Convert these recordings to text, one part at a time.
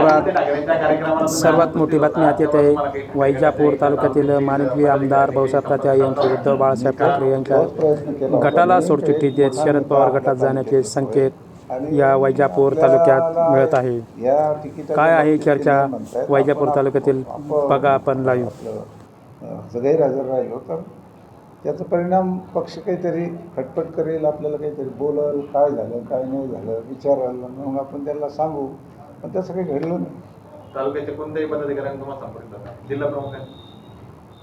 नागपुरात सर्वात मोठी बातमी आत येत. आहे वैजापूर तालुक्यातील मानवी आमदार भाऊसाहेब तात्या यांचे उद्धव बाळासाहेब ठाकरे यांच्या गटाला सोडचिठ्ठी देत शरद पवार गटात जाण्याचे संकेत या वैजापूर तालुक्यात मिळत आहे. काय आहे चर्चा? वैजापूर तालुक्यातील बघा आपण लाईव्ह आपलं, गैरहजर राहिलो तर त्याचा परिणाम पक्ष काहीतरी खटपट करेल आपल्याला काहीतरी बोलल काय झालं काय नाही झालं विचारायला मग आपण त्याला सांगू. पण तसं काही घडलं नाही. तालुक्याच्या कोणत्याही पदाधिकाऱ्यांनी तुम्हाला संपर्क साधला जिल्हा प्रमुखांनी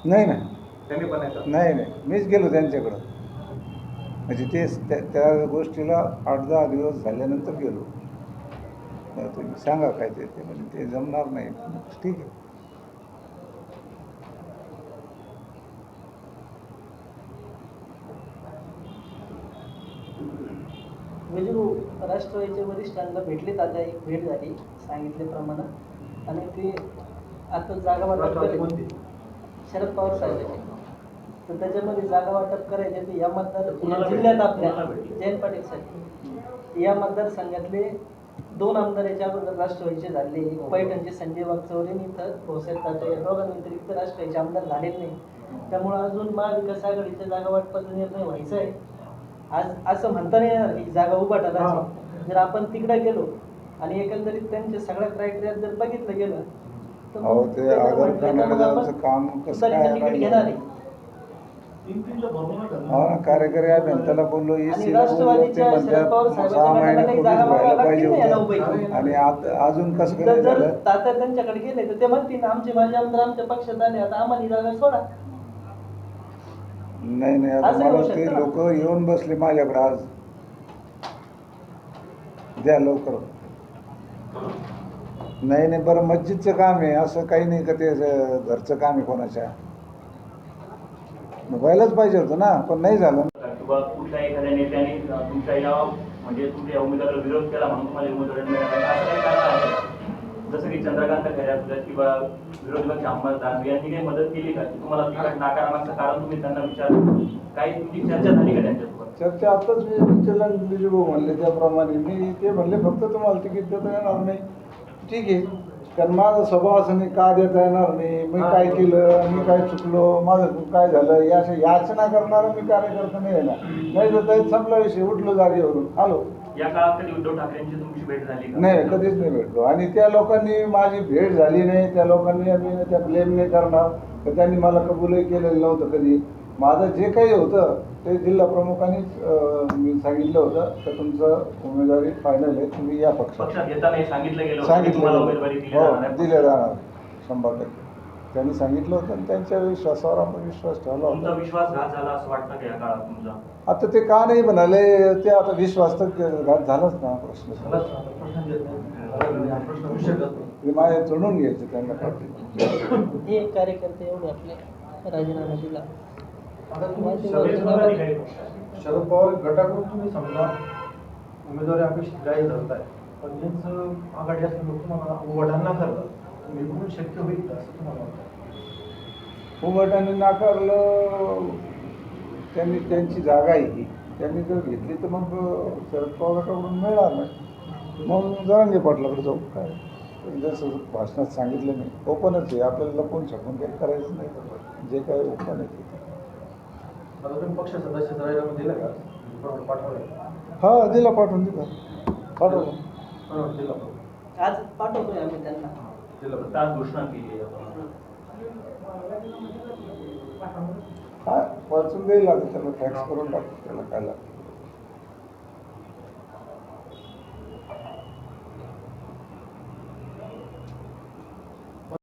नाही नाही. त्यांनी पण नाही नाही. मीच गेलो त्यांच्याकडं. म्हणजे ते त्या गोष्टीला आठ दहा दिवस झाल्यानंतर गेलो. तुम्ही सांगा काय ते ते म्हणजे ते जमणार नाही. ठीक आहे. म्हणजे राष्ट्रवादीच्या वरिष्ठांना भेटलेत आता एक भेट झाली सांगितल्याप्रमाणे. आणि ते आता जागा वाटप? शरद पवार साहेबांचे. तर त्याच्यामध्ये जागा वाटप करायचे ते या मतदार जिल्ह्यात भेटले? आपल्या भेटले? जयंत पाटील साहेब या मतदारसंघातले दोन आमदार याच्या अगोदर राष्ट्रवादीचे झाले. एक पैठणचे संजय वागचौरे इथं भाऊसाहेब या दोघांव्यतिरिक्त राष्ट्रवादीचे आमदार झालेच नाही. त्यामुळे अजून महाविकास आघाडीच्या जागा वाटपाचा निर्णय व्हायचा आहे. आज असं म्हणता नाही येणार की जागा उभाटायची जर आपण तिकडे गेलो आणि एकंदरीत त्यांच्या सगळ्या क्रायटेरियात जर बघितलं गेलं तर कार्यकारी अभियंत्याला बोललो सहा महिने व्हायला पाहिजे. आणि आता अजून कसं जर तात्या त्यांच्याकडे गेले तर ते म्हणतील आमचे माझे आमदार आमच्या पक्षात आले आता आम्हाला जागा सोडा. नाही नाही आता असं होऊ मला ते शकतं ना? लोक येऊन बसले माझ्याकडे आज. द्या लवकर. नाही नाही बरं मस्जिदचं काम आहे. असं काही नाही का ते घरचं काम आहे कोणाच्या? व्हायलाच पाहिजे होतं ना पण नाही झालं. किंवा कुठल्या एखाद्या नेत्याने तुमच्या या म्हणजे तुमच्या उमेदवाराला विरोध केला म्हणून तुम्हाला उमेदवारी मिळाला. असं काही चंद्रकांत खैरे किंवा विरोधी पक्ष अंमल दानवे यांनी काही मदत केली का? तुम्हाला तिकट नाकारण्याचं कारण तुम्ही त्यांना विचार काही तुमची चर्चा झाली का त्यांच्यासोबत? चर्चा आताच मी विचारला भाऊ म्हणले त्याप्रमाणे. मी ते म्हणले फक्त तुम्हाला तिकीट देता येणार नाही. ठीक आहे. कारण माझा स्वभाव असं नाही का देता येणार नाही? मी काय केलं? मी काय चुकलो? माझं काय झालं? या अशा याचना करणारा मी कार्यकर्ता नाही येणार. नाही तर संपला विषय उठलो जागेवरून. आलो या काळात कधी उद्धव ठाकरेंची तुमची भेट झाली का? नाही कधीच नाही भेटलो. आणि त्या लोकांनी माझी भेट झाली नाही त्या लोकांनी आम्ही त्या ब्लेम नाही करणार. तर त्यांनी मला कबूलही केलेलं नव्हतं कधी. माझं जे काही होतं ते जिल्हा प्रमुखांनीच अं, मी सांगितलं होतं. तर तुमचं उमेदवारी फायनल आहे. तुम्ही या पक्षात. पक्षात घेताना हे सांगितलं गेलं होतं की सांगितलं तुम्हाला. उमेदवारी दिली हो जाणार. दिले जाणार. शंभर टक्के. त्यांनी सांगितलं होतं आणि त्यांच्या विश्वासावर आपण विश्वास ठेवला तुमचा होता विश्वासघात झाला असं वाटतं का या काळात तुमचा? आता ते का नाही म्हणाले ते आता विश्वास तर घात झालाच ना प्रश्न. ते माझ्या जोडून घ्यायचे त्यांना हे एक कार्यकर्ते एवढे आपले राजीनामा दिला. नाही. शरद पवार गटाकडून तुम्ही समजा उमेदवारी अपेक्षित जाहीर धरताय. पण त्यांचं आघाडी असं लोक तुम्हाला वडांना करतात निवडून शक्य होईल का असं तुम्हाला वाटतं? उमटाने नाकारलं त्यांनी त्यांची जागा आहे ही. त्यांनी जर घेतली तर मग शरद पवाराकडून मिळणार नाही. मग जरांगे पाटलाकडे जाऊ काय? जसं भाषणात सांगितलं नाही ओपनच आहे. आपल्याला लपून छपून काही करायचं नाही. जे काय ओपन आहे पक्ष सदस्य दिला का? हा दिला पाठवून दिला. पाठवलं. आज पाठवतोय आम्ही त्यांना. आज घोषणा केली आहे आपण. हा वाचून देईल आता त्याला टॅक्स करून टाकतो त्याला काय लागतं